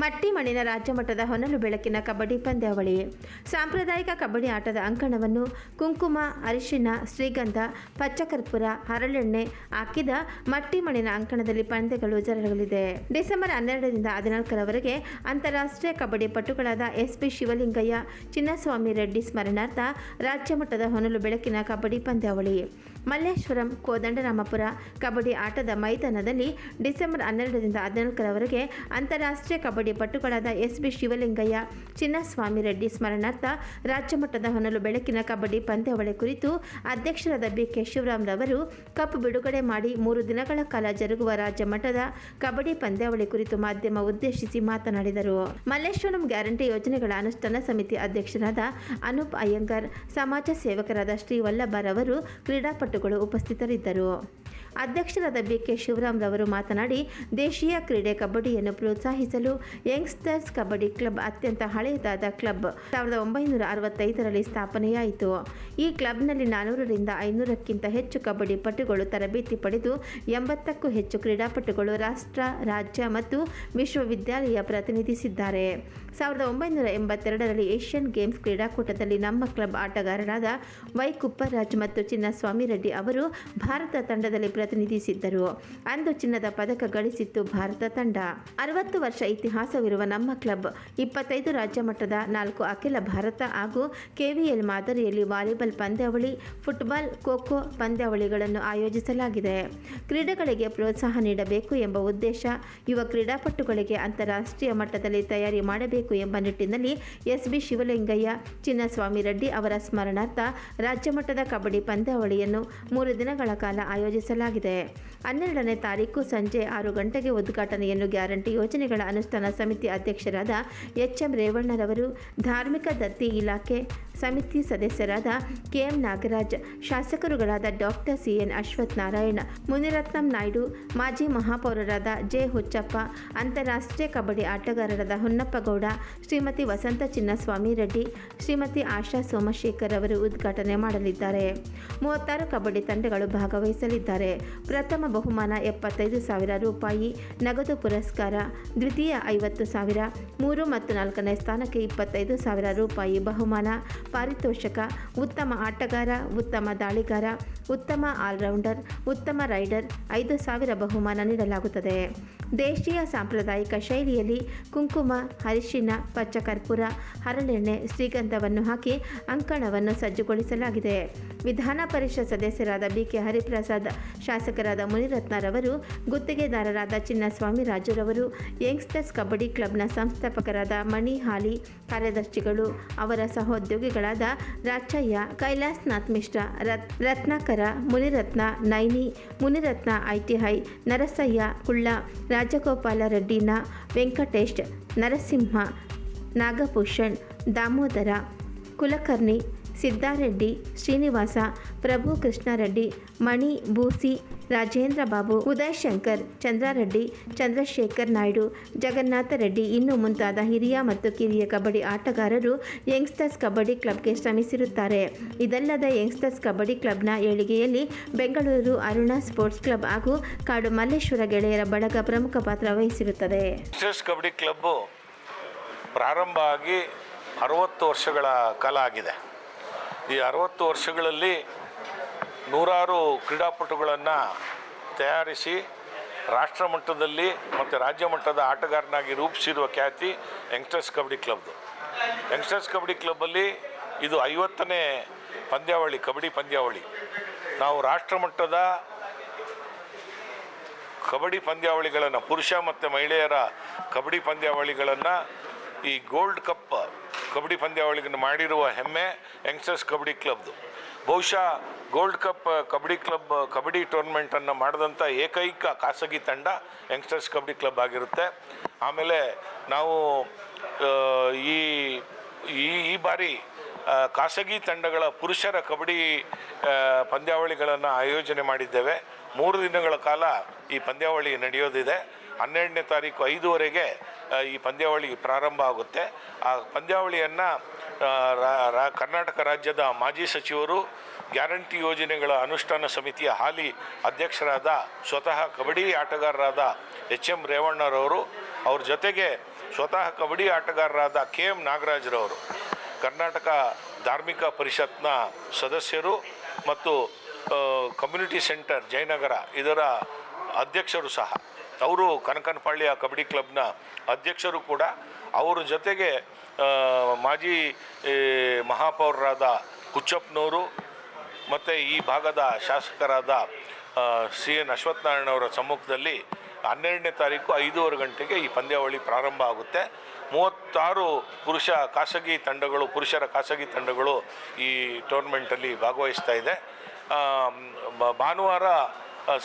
ಮಟ್ಟಿ ಮಣ್ಣಿನ ರಾಜ್ಯ ಮಟ್ಟದ ಹೊನಲು ಬೆಳಕಿನ ಕಬಡ್ಡಿ ಪಂದ್ಯಾವಳಿ. ಸಾಂಪ್ರದಾಯಿಕ ಕಬಡ್ಡಿ ಆಟದ ಅಂಕಣವನ್ನು ಕುಂಕುಮ ಅರಿಶಿನ ಶ್ರೀಗಂಧ, ಪಚ್ಚಕರ್ಪೂರ ಹರಳೆಣ್ಣೆ ಹಾಕಿದ ಮಟ್ಟಿ ಮಣ್ಣಿನ ಅಂಕಣದಲ್ಲಿ ಪಂದ್ಯಗಳು ಜರಗಲಿದೆ. ಡಿಸೆಂಬರ್ ಹನ್ನೆರಡರಿಂದ ಹದಿನಾಲ್ಕರವರೆಗೆ ಅಂತಾರಾಷ್ಟ್ರೀಯ ಕಬಡ್ಡಿ ಪಟುಗಳಾದ ಎಸ್ ಪಿ ಶಿವಲಿಂಗಯ್ಯ, ಚಿನ್ನಸ್ವಾಮಿ ರೆಡ್ಡಿ ಸ್ಮರಣಾರ್ಥ ರಾಜ್ಯ ಮಟ್ಟದ ಹೊನಲು ಬೆಳಕಿನ ಕಬಡ್ಡಿ ಪಂದ್ಯಾವಳಿ. ಮಲ್ಲೇಶ್ವರಂ, ಕೋದಂಡರಾಮಪುರ, ಕಬಡ್ಡಿ ಆಟದ ಮೈದಾನದಲ್ಲಿ ಡಿಸೆಂಬರ್ ಹನ್ನೆರಡರಿಂದ ಹದಿನಾಲ್ಕರವರೆಗೆ ಅಂತಾರಾಷ್ಟ್ರೀಯ ಕಬಡ್ಡಿ ಪಟುಗಳಾದ ಎಸ್ ಬಿ ಶಿವಲಿಂಗಯ್ಯ, ಚಿನ್ನಸ್ವಾಮಿ ರೆಡ್ಡಿ ಸ್ಮರಣಾರ್ಥ ರಾಜ್ಯಮಟ್ಟದ ಹೊನಲು ಬೆಳಕಿನ ಕಬಡ್ಡಿ ಪಂದ್ಯಾವಳಿ ಕುರಿತು ಅಧ್ಯಕ್ಷರಾದ ಬಿ ಕೆ ಶಿವರಾಮ್ರವರು ಕಪ್ ಬಿಡುಗಡೆ ಮಾಡಿ ಮೂರು ದಿನಗಳ ಕಾಲ ಜರುಗುವ ರಾಜ್ಯ ಮಟ್ಟದ ಕಬಡ್ಡಿ ಪಂದ್ಯಾವಳಿ ಕುರಿತು ಮಾಧ್ಯಮ ಉದ್ದೇಶಿಸಿ ಮಾತನಾಡಿದರು. ಮಲ್ಲೇಶ್ವರಂ ಗ್ಯಾರಂಟಿ ಯೋಜನೆಗಳ ಅನುಷ್ಠಾನ ಸಮಿತಿ ಅಧ್ಯಕ್ಷರಾದ ಅನೂಪ್ ಅಯ್ಯಂಗಾರ್, ಸಮಾಜ ಸೇವಕರಾದ ಶ್ರೀ ವಲ್ಲಭರವರು ಕ್ರೀಡಾಪಟುಗಳು ಉಪಸ್ಥಿತರಿದ್ದರು ಅಧ್ಯಕ್ಷರಾದ ಬಿ ಕೆ ಶಿವರಾಮ್ರವರು ಮಾತನಾಡಿ, ದೇಶೀಯ ಕ್ರೀಡೆ ಕಬಡ್ಡಿಯನ್ನು ಪ್ರೋತ್ಸಾಹಿಸಲು ಯಂಗ್ಸ್ಟರ್ಸ್ ಕಬಡ್ಡಿ ಕ್ಲಬ್ ಅತ್ಯಂತ ಹಳೆಯದಾದ ಕ್ಲಬ್. ಸಾವಿರದ ಒಂಬೈನೂರ ಅರವತ್ತೈದರಲ್ಲಿ ಸ್ಥಾಪನೆಯಾಯಿತು. ಈ ಕ್ಲಬ್ನಲ್ಲಿ ನಾನೂರರಿಂದ ಐನೂರಕ್ಕಿಂತ ಹೆಚ್ಚು ಕಬಡ್ಡಿ ಪಟುಗಳು ತರಬೇತಿ ಪಡೆದು, ಎಂಬತ್ತಕ್ಕೂ ಹೆಚ್ಚು ಕ್ರೀಡಾಪಟುಗಳು ರಾಷ್ಟ್ರ, ರಾಜ್ಯ ಮತ್ತು ವಿಶ್ವವಿದ್ಯಾಲಯ ಪ್ರತಿನಿಧಿಸಿದ್ದಾರೆ. ಸಾವಿರದ ಒಂಬೈನೂರ ಎಂಬತ್ತೆರಡರಲ್ಲಿ ಏಷ್ಯನ್ ಗೇಮ್ಸ್ ಕ್ರೀಡಾಕೂಟದಲ್ಲಿ ನಮ್ಮ ಕ್ಲಬ್ ಆಟಗಾರರಾದ ವೈ ಕುಪ್ಪರಾಜ್ ಮತ್ತು ಚಿನ್ನಸ್ವಾಮಿ ರೆಡ್ಡಿ ಅವರು ಭಾರತ ತಂಡದಲ್ಲಿ ಪ್ರತಿನಿಧಿಸಿದ್ದರು. ಅಂದು ಚಿನ್ನದ ಪದಕ ಗಳಿಸಿತ್ತು ಭಾರತ ತಂಡ. ಅರವತ್ತು ವರ್ಷ ಇತಿಹಾಸವಿರುವ ನಮ್ಮ ಕ್ಲಬ್, ಇಪ್ಪತ್ತೈದು ರಾಜ್ಯ ಮಟ್ಟದ ನಾಲ್ಕು ಅಖಿಲ ಭಾರತ ಹಾಗೂ ಕೆವಿಎಲ್ ಮಾದರಿಯಲ್ಲಿ ವಾಲಿಬಾಲ್ ಪಂದ್ಯಾವಳಿ, ಫುಟ್ಬಾಲ್, ಖೋಖೋ ಪಂದ್ಯಾವಳಿಗಳನ್ನು ಆಯೋಜಿಸಲಾಗಿದೆ. ಕ್ರೀಡೆಗಳಿಗೆ ಪ್ರೋತ್ಸಾಹ ನೀಡಬೇಕು ಎಂಬ ಉದ್ದೇಶ ಯುವ ಕ್ರೀಡಾಪಟುಗಳಿಗೆ ಅಂತಾರಾಷ್ಟ್ರೀಯ ಮಟ್ಟದಲ್ಲಿ ತಯಾರಿ ಮಾಡಬೇಕು ಎಂಬ ನಿಟ್ಟಿನಲ್ಲಿ ಎಸ್ ಬಿ ಶಿವಲಿಂಗಯ್ಯ, ಚಿನ್ನಸ್ವಾಮಿ ರೆಡ್ಡಿ ಅವರ ಸ್ಮರಣಾರ್ಥ ರಾಜ್ಯ ಮಟ್ಟದ ಕಬಡ್ಡಿ ಪಂದ್ಯಾವಳಿಯನ್ನು ಮೂರು ದಿನಗಳ ಕಾಲ ಆಯೋಜಿಸಲಾಗಿದೆ. ಹನ್ನೆರಡನೇ ತಾರೀಕು ಸಂಜೆ ಆರು ಗಂಟೆಗೆ ಉದ್ಘಾಟನೆಯನ್ನು ಗ್ಯಾರಂಟಿ ಯೋಜನೆಗಳ ಅನುಷ್ಠಾನ ಸಮಿತಿ ಅಧ್ಯಕ್ಷರಾದ ಎಚ್ ಎಂ ರೇವಣ್ಣರವರು ಧಾರ್ಮಿಕ ದತ್ತಿ ಇಲಾಖೆ ಸಮಿತಿ ಸದಸ್ಯರಾದ ಕೆಎಂ ನಾಗರಾಜ್, ಶಾಸಕರುಗಳಾದ ಡಾಕ್ಟರ್ ಸಿಎನ್ ಅಶ್ವಥ್ ನಾರಾಯಣ, ಮುನಿರತ್ನಂ ನಾಯ್ಡು, ಮಾಜಿ ಮಹಾಪೌರರಾದ ಜೆ ಹುಚ್ಚಪ್ಪ, ಅಂತಾರಾಷ್ಟ್ರೀಯ ಕಬಡ್ಡಿ ಆಟಗಾರರಾದ ಹೊನ್ನಪ್ಪಗೌಡ ಶ್ರೀಮತಿ ವಸಂತ ಚಿನ್ನಸ್ವಾಮಿ ರೆಡ್ಡಿ, ಶ್ರೀಮತಿ ಆಶಾ ಸೋಮಶೇಖರ್ ಅವರು ಉದ್ಘಾಟನೆ ಮಾಡಲಿದ್ದಾರೆ. ಮೂವತ್ತಾರು ಕಬಡ್ಡಿ ತಂಡಗಳು ಭಾಗವಹಿಸಲಿದ್ದಾರೆ. ಪ್ರಥಮ ಬಹುಮಾನ ಎಪ್ಪತ್ತೈದು ಸಾವಿರ ರೂಪಾಯಿ, ನಗದು ಪುರಸ್ಕಾರ ದ್ವಿತೀಯ ಐವತ್ತು ಸಾವಿರ, ಮೂರು ಮತ್ತು ನಾಲ್ಕನೇ ಸ್ಥಾನಕ್ಕೆ ಇಪ್ಪತ್ತೈದು ಸಾವಿರ ರೂಪಾಯಿ ಬಹುಮಾನ ಪಾರಿತೋಷಕ, ಉತ್ತಮ ಆಟಗಾರ, ಉತ್ತಮ ದಾಳಿಗಾರ, ಉತ್ತಮ ಆಲ್ರೌಂಡರ್, ಉತ್ತಮ ರೈಡರ್ ಐದು ಸಾವಿರ ಬಹುಮಾನ ನೀಡಲಾಗುತ್ತದೆ. ದೇಶೀಯ ಸಾಂಪ್ರದಾಯಿಕ ಶೈಲಿಯಲ್ಲಿ ಕುಂಕುಮ ಅರಿಶಿಣ ಪಚ್ಚಕರ್ಪೂರ, ಹರಳೆಣ್ಣೆ, ಶ್ರೀಗಂಧವನ್ನು ಹಾಕಿ ಅಂಕಣವನ್ನು ಸಜ್ಜುಗೊಳಿಸಲಾಗಿದೆ. ವಿಧಾನ ಪರಿಷತ್ ಸದಸ್ಯರಾದ ಬಿಕೆ ಹರಿಪ್ರಸಾದ್, ಶಾಸಕರಾದ ಮುನಿರತ್ನರವರು, ಗುತ್ತಿಗೆದಾರರಾದ ಚಿನ್ನಸ್ವಾಮಿ ರಾಜುರವರು, ಯಂಗ್ಸ್ಟರ್ಸ್ ಕಬಡ್ಡಿ ಕ್ಲಬ್ನ ಸಂಸ್ಥಾಪಕರಾದ ಮಣಿ ಹಾಲಿ ಕಾರ್ಯದರ್ಶಿಗಳು, ಅವರ ಸಹೋದ್ಯೋಗಿಗಳಾದ ರಾಚಯ್ಯ, ಕೈಲಾಸ್ನಾಥ್ ಮಿಶ್ರಾ, ರತ್, ರತ್ನಾಕರ, ಮುನಿರತ್ನ, ನೈನಿ, ಮುನಿರತ್ನ ಐಟಿಐ ನರಸಯ್ಯ, ಕುಳ್ಳ, ರಾಜಗೋಪಾಲ ರೆಡ್ಡಿನ ವೆಂಕಟೇಶ್, ನರಸಿಂಹ, ನಾಗಭೂಷಣ್, ದಾಮೋದರ, ಕುಲಕರ್ಣಿ ಸಿದ್ದಾರೆಡ್ಡಿ, ಶ್ರೀನಿವಾಸ, ಪ್ರಭು ಕೃಷ್ಣಾರೆಡ್ಡಿ, ಮಣಿ ಬೂಸಿ ರಾಜೇಂದ್ರ ಬಾಬು, ಉದಯ್ ಶಂಕರ್, ಚಂದ್ರಾರೆಡ್ಡಿ, ಚಂದ್ರಶೇಖರ್ ನಾಯ್ಡು, ಜಗನ್ನಾಥ ರೆಡ್ಡಿ ಇನ್ನು ಮುಂತಾದ ಹಿರಿಯ ಮತ್ತು ಕಿರಿಯ ಕಬಡ್ಡಿ ಆಟಗಾರರು ಯಂಗ್ಸ್ಟರ್ಸ್ ಕಬಡ್ಡಿ ಕ್ಲಬ್ಗೆ ಶ್ರಮಿಸಿರುತ್ತಾರೆ. ಇದಲ್ಲದೆ ಯಂಗ್ಸ್ಟರ್ಸ್ ಕಬಡ್ಡಿ ಕ್ಲಬ್ನ ಏಳಿಗೆಯಲ್ಲಿ ಬೆಂಗಳೂರು ಅರುಣ ಸ್ಪೋರ್ಟ್ಸ್ ಕ್ಲಬ್ ಹಾಗೂ ಕಾಡು ಮಲ್ಲೇಶ್ವರ ಗೆಳೆಯರ ಬಳಗ ಪ್ರಮುಖ ಪಾತ್ರ ವಹಿಸಿರುತ್ತದೆ. ಕಬಡ್ಡಿ ಕ್ಲಬ್ ಪ್ರಾರಂಭ ಆಗಿ ಅರವತ್ತು ವರ್ಷಗಳ ಕಾಲ ಆಗಿದೆ. ಈ ಅರವತ್ತು ವರ್ಷಗಳಲ್ಲಿ ನೂರಾರು ಕ್ರೀಡಾಪಟುಗಳನ್ನು ತಯಾರಿಸಿ ರಾಷ್ಟ್ರ ಮಟ್ಟದಲ್ಲಿ ಮತ್ತು ರಾಜ್ಯ ಮಟ್ಟದ ಆಟಗಾರನಾಗಿ ರೂಪಿಸಿರುವ ಖ್ಯಾತಿ ಯಂಗ್ಸ್ಟರ್ಸ್ ಕಬಡ್ಡಿ ಕ್ಲಬ್ದು. ಯಂಗ್ಸ್ಟರ್ಸ್ ಕಬಡ್ಡಿ ಕ್ಲಬ್ಬಲ್ಲಿ ಇದು ಐವತ್ತನೇ ಪಂದ್ಯಾವಳಿ, ಕಬಡ್ಡಿ ಪಂದ್ಯಾವಳಿ. ನಾವು ರಾಷ್ಟ್ರ ಮಟ್ಟದ ಕಬಡ್ಡಿ ಪಂದ್ಯಾವಳಿಗಳನ್ನು, ಪುರುಷ ಮತ್ತು ಮಹಿಳೆಯರ ಕಬಡ್ಡಿ ಪಂದ್ಯಾವಳಿಗಳನ್ನು ಈ ಗೋಲ್ಡ್ ಕಪ್ ಕಬಡ್ಡಿ ಪಂದ್ಯಾವಳಿಗಳನ್ನು ಮಾಡಿರುವ ಹೆಮ್ಮೆ ಯಂಗ್ಸ್ಟರ್ಸ್ ಕಬಡ್ಡಿ ಕ್ಲಬ್ದು. ಬಹುಶಃ gold cup kabaddi club kabaddi ಟೂರ್ನಮೆಂಟನ್ನು ಮಾಡಿದಂಥ ಏಕೈಕ ಖಾಸಗಿ ತಂಡ ಯಂಗ್ಸ್ಟರ್ಸ್ ಕಬಡ್ಡಿ ಕ್ಲಬ್ ಆಗಿರುತ್ತೆ. ಆಮೇಲೆ ನಾವು ಈ ಈ ಬಾರಿ ಖಾಸಗಿ ತಂಡಗಳ ಪುರುಷರ ಕಬಡ್ಡಿ ಪಂದ್ಯಾವಳಿಗಳನ್ನು ಆಯೋಜನೆ ಮಾಡಿದ್ದೇವೆ. ಮೂರು ದಿನಗಳ ಕಾಲ ಈ ಪಂದ್ಯಾವಳಿ ನಡೆಯೋದಿದೆ. ಹನ್ನೆರಡನೇ ತಾರೀಕು ಐದುವರೆಗೆ ಈ ಪಂದ್ಯಾವಳಿ ಪ್ರಾರಂಭ ಆಗುತ್ತೆ. ಆ ಪಂದ್ಯಾವಳಿಯನ್ನು ಕರ್ನಾಟಕ ರಾಜ್ಯದ ಮಾಜಿ ಸಚಿವರು ಗ್ಯಾರಂಟಿ ಯೋಜನೆಗಳ ಅನುಷ್ಠಾನ ಸಮಿತಿಯ ಹಾಲಿ ಅಧ್ಯಕ್ಷರಾದ ಸ್ವತಃ ಕಬಡ್ಡಿ ಆಟಗಾರರಾದ ಎಚ್ ಎಂ ರೇವಣ್ಣರವರು, ಅವ್ರ ಜೊತೆಗೆ ಸ್ವತಃ ಕಬಡ್ಡಿ ಆಟಗಾರರಾದ ಕೆ ಎಂ ನಾಗರಾಜ್ರವರು, ಕರ್ನಾಟಕ ಧಾರ್ಮಿಕ ಪರಿಷತ್ನ ಸದಸ್ಯರು ಮತ್ತು ಕಮ್ಯುನಿಟಿ ಸೆಂಟರ್ ಜಯನಗರ ಇದರ ಅಧ್ಯಕ್ಷರು ಸಹ. ಅವರು ಕನಕನಪಾಳ್ಯ ಕಬಡ್ಡಿ ಕ್ಲಬ್ನ ಅಧ್ಯಕ್ಷರು ಕೂಡ ಅವರ ಜೊತೆಗೆ ಮಾಜಿ ಮಹಾಪೌರರಾದ ಕುಚ್ಚಪ್ಪನವರು ಮತ್ತು ಈ ಭಾಗದ ಶಾಸಕರಾದ ಸಿ ಎನ್ ಅಶ್ವತ್ಥನಾರಾಯಣವರ ಸಮ್ಮುಖದಲ್ಲಿ ಹನ್ನೆರಡನೇ ತಾರೀಕು ಐದೂವರೆ ಗಂಟೆಗೆ ಈ ಪಂದ್ಯಾವಳಿ ಪ್ರಾರಂಭ ಆಗುತ್ತೆ. ಮೂವತ್ತಾರು ಪುರುಷ ಖಾಸಗಿ ತಂಡಗಳು, ಪುರುಷರ ಖಾಸಗಿ ತಂಡಗಳು ಈ ಟೂರ್ನಮೆಂಟಲ್ಲಿ ಭಾಗವಹಿಸ್ತಾ ಇದೆ. ಭಾನುವಾರ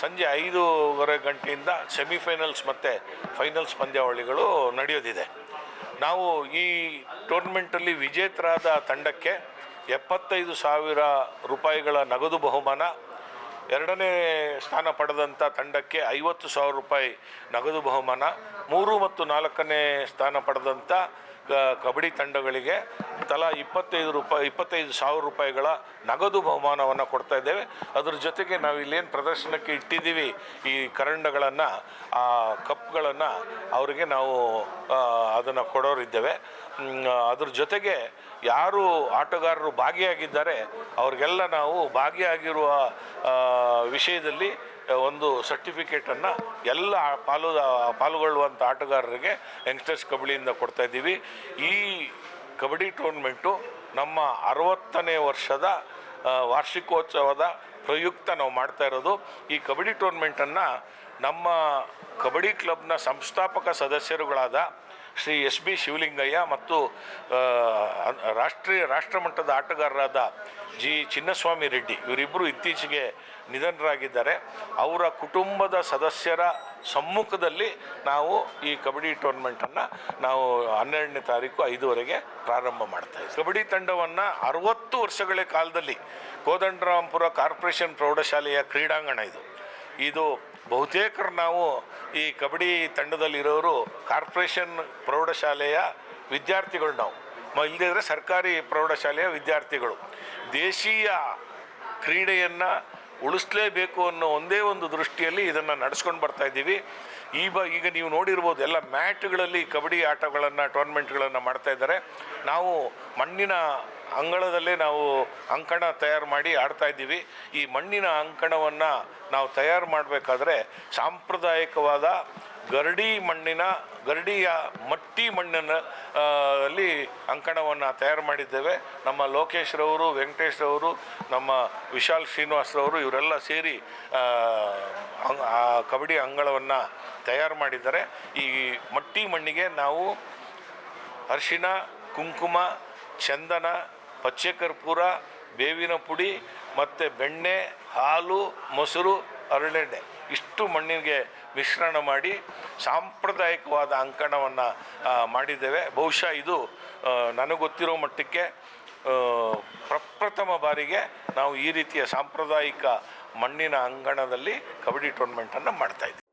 ಸಂಜೆ ಐದೂವರೆ ಗಂಟೆಯಿಂದ ಸೆಮಿಫೈನಲ್ಸ್ ಮತ್ತು ಫೈನಲ್ಸ್ ಪಂದ್ಯಾವಳಿಗಳು ನಡೆಯೋದಿದೆ. ನಾವು ಈ ಟೂರ್ನಮೆಂಟಲ್ಲಿ ವಿಜೇತರಾದ ತಂಡಕ್ಕೆ ಎಪ್ಪತ್ತೈದು ಸಾವಿರ ರೂಪಾಯಿಗಳ ನಗದು ಬಹುಮಾನ, ಎರಡನೇ ಸ್ಥಾನ ಪಡೆದಂಥ ತಂಡಕ್ಕೆ ಐವತ್ತು ಸಾವಿರ ರೂಪಾಯಿ ನಗದು ಬಹುಮಾನ, ಮೂರು ಮತ್ತು ನಾಲ್ಕನೇ ಸ್ಥಾನ ಪಡೆದಂಥ ಕಬಡ್ಡಿ ತಂಡಗಳಿಗೆ ತಲಾ ಇಪ್ಪತ್ತೈದು ರೂಪಾಯಿ, ಇಪ್ಪತ್ತೈದು ಸಾವಿರ ರೂಪಾಯಿಗಳ ನಗದು ಬಹುಮಾನವನ್ನು ಕೊಡ್ತಾ ಇದ್ದೇವೆ. ಅದ್ರ ಜೊತೆಗೆ ನಾವು ಇಲ್ಲೇನು ಪ್ರದರ್ಶನಕ್ಕೆ ಇಟ್ಟಿದ್ದೀವಿ ಈ ಕರಂಡಗಳನ್ನು, ಆ ಕಪ್ಗಳನ್ನು ಅವರಿಗೆ ನಾವು ಅದನ್ನು ಕೊಡೋರಿದ್ದೇವೆ. ಅದ್ರ ಜೊತೆಗೆ ಯಾರು ಆಟಗಾರರು ಭಾಗಿಯಾಗಿದ್ದಾರೆ, ಅವ್ರಿಗೆಲ್ಲ ನಾವು ಭಾಗಿಯಾಗಿರುವ ವಿಷಯದಲ್ಲಿ ಒಂದು ಸರ್ಟಿಫಿಕೇಟನ್ನು ಎಲ್ಲ ಪಾಲು ಪಾಲ್ಗೊಳ್ಳುವಂಥ ಆಟಗಾರರಿಗೆ ಯಂಗ್ಸ್ಟರ್ಸ್ ಕಬಡ್ಡಿಯಿಂದ ಕೊಡ್ತಾ ಇದ್ದೀವಿ. ಈ ಕಬಡ್ಡಿ ಟೂರ್ನಮೆಂಟು ನಮ್ಮ ಅರವತ್ತನೇ ವರ್ಷದ ವಾರ್ಷಿಕೋತ್ಸವದ ಪ್ರಯುಕ್ತ ನಾವು ಮಾಡ್ತಾ ಇರೋದು. ಈ ಕಬಡ್ಡಿ ಟೂರ್ನಮೆಂಟನ್ನು ನಮ್ಮ ಕಬಡ್ಡಿ ಕ್ಲಬ್ನ ಸಂಸ್ಥಾಪಕ ಸದಸ್ಯರುಗಳಾದ ಶ್ರೀ ಎಸ್ ಬಿ ಶಿವಲಿಂಗಯ್ಯ ಮತ್ತು ರಾಷ್ಟ್ರೀಯ ರಾಷ್ಟ್ರಮಟ್ಟದ ಆಟಗಾರರಾದ ಜಿ ಚಿನ್ನಸ್ವಾಮಿ ರೆಡ್ಡಿ ಇವರಿಬ್ಬರು ಇತ್ತೀಚೆಗೆ ನಿಧನರಾಗಿದ್ದಾರೆ. ಅವರ ಕುಟುಂಬದ ಸದಸ್ಯರ ಸಮ್ಮುಖದಲ್ಲಿ ನಾವು ಈ ಕಬಡ್ಡಿ ಟೂರ್ನಮೆಂಟನ್ನು ನಾವು ಹನ್ನೆರಡನೇ ತಾರೀಕು ಐದುವರೆಗೆ ಪ್ರಾರಂಭ ಮಾಡ್ತಾ ಇದ್ದೀವಿ ಕಬಡ್ಡಿ ತಂಡವನ್ನು ಅರವತ್ತು ವರ್ಷಗಳ ಕಾಲದಲ್ಲಿ ಕೋದಂಡರಾಂಪುರ ಕಾರ್ಪೊರೇಷನ್ ಪ್ರೌಢಶಾಲೆಯ ಕ್ರೀಡಾಂಗಣ ಇದು. ಇದು ಬಹುತೇಕರು ನಾವು ಈ ಕಬಡ್ಡಿ ತಂಡದಲ್ಲಿರೋರು ಕಾರ್ಪೊರೇಷನ್ ಪ್ರೌಢಶಾಲೆಯ ವಿದ್ಯಾರ್ಥಿಗಳು ನಾವು. ಇಲ್ಲದಿದ್ದರೆ ಸರ್ಕಾರಿ ಪ್ರೌಢಶಾಲೆಯ ವಿದ್ಯಾರ್ಥಿಗಳು. ದೇಶೀಯ ಕ್ರೀಡೆಯನ್ನು ಉಳಿಸ್ಲೇಬೇಕು ಅನ್ನೋ ಒಂದೇ ಒಂದು ದೃಷ್ಟಿಯಲ್ಲಿ ಇದನ್ನು ನಡೆಸ್ಕೊಂಡು ಬರ್ತಾ ಇದ್ದೀವಿ. ಈ ಬ, ಈಗ ನೀವು ನೋಡಿರ್ಬೋದು ಎಲ್ಲ ಮ್ಯಾಟ್ಗಳಲ್ಲಿ ಕಬಡ್ಡಿ ಆಟಗಳನ್ನು, ಟೂರ್ನಮೆಂಟ್ಗಳನ್ನು ಮಾಡ್ತಾ ಇದ್ದಾರೆ. ನಾವು ಮಣ್ಣಿನ ಅಂಗಳದಲ್ಲೇ ನಾವು ಅಂಕಣ ತಯಾರು ಮಾಡಿ ಆಡ್ತಾ ಇದ್ದೀವಿ. ಈ ಮಣ್ಣಿನ ಅಂಕಣವನ್ನು ನಾವು ತಯಾರು ಮಾಡಬೇಕಾದ್ರೆ ಸಾಂಪ್ರದಾಯಿಕವಾದ ಗರಡಿ ಮಣ್ಣಿನ, ಗರಡಿಯ ಮಟ್ಟಿ ಮಣ್ಣಿನ ಅಲ್ಲಿ ಅಂಕಣವನ್ನು ತಯಾರು ಮಾಡಿದ್ದೇವೆ. ನಮ್ಮ ಲೋಕೇಶ್ರವರು ವೆಂಕಟೇಶ್ರವರು ನಮ್ಮ ವಿಶಾಲ್ ಶ್ರೀನಿವಾಸ್ರವರು ಇವರೆಲ್ಲ ಸೇರಿ, ಆ ಕಬಡ್ಡಿ ಅಂಗಳವನ್ನು ತಯಾರು ಮಾಡಿದ್ದಾರೆ. ಈ ಮಟ್ಟಿ ಮಣ್ಣಿಗೆ ನಾವು ಅರ್ಶಿನ ಕುಂಕುಮ, ಚಂದನ ಪಚ್ಚೆ ಕರ್ಪೂರ ಬೇವಿನ ಪುಡಿ ಮತ್ತು ಬೆಣ್ಣೆ, ಹಾಲು, ಮೊಸರು, ಅರಳೆಣ್ಣೆ. ಇಷ್ಟು ಮಣ್ಣಿಗೆ ಮಿಶ್ರಣ ಮಾಡಿ ಸಾಂಪ್ರದಾಯಿಕವಾದ ಅಂಕಣವನ್ನು ಮಾಡಿದ್ದೇವೆ. ಬಹುಶಃ ಇದು ನನಗೆ ಗೊತ್ತಿರೋ ಮಟ್ಟಕ್ಕೆ ಪ್ರಪ್ರಥಮ ಬಾರಿಗೆ ನಾವು ಈ ರೀತಿಯ ಸಾಂಪ್ರದಾಯಿಕ ಮಣ್ಣಿನ ಅಂಗಣದಲ್ಲಿ ಕಬಡ್ಡಿ ಟೂರ್ನಮೆಂಟನ್ನು ಮಾಡ್ತಾ ಇದ್ದೀವಿ.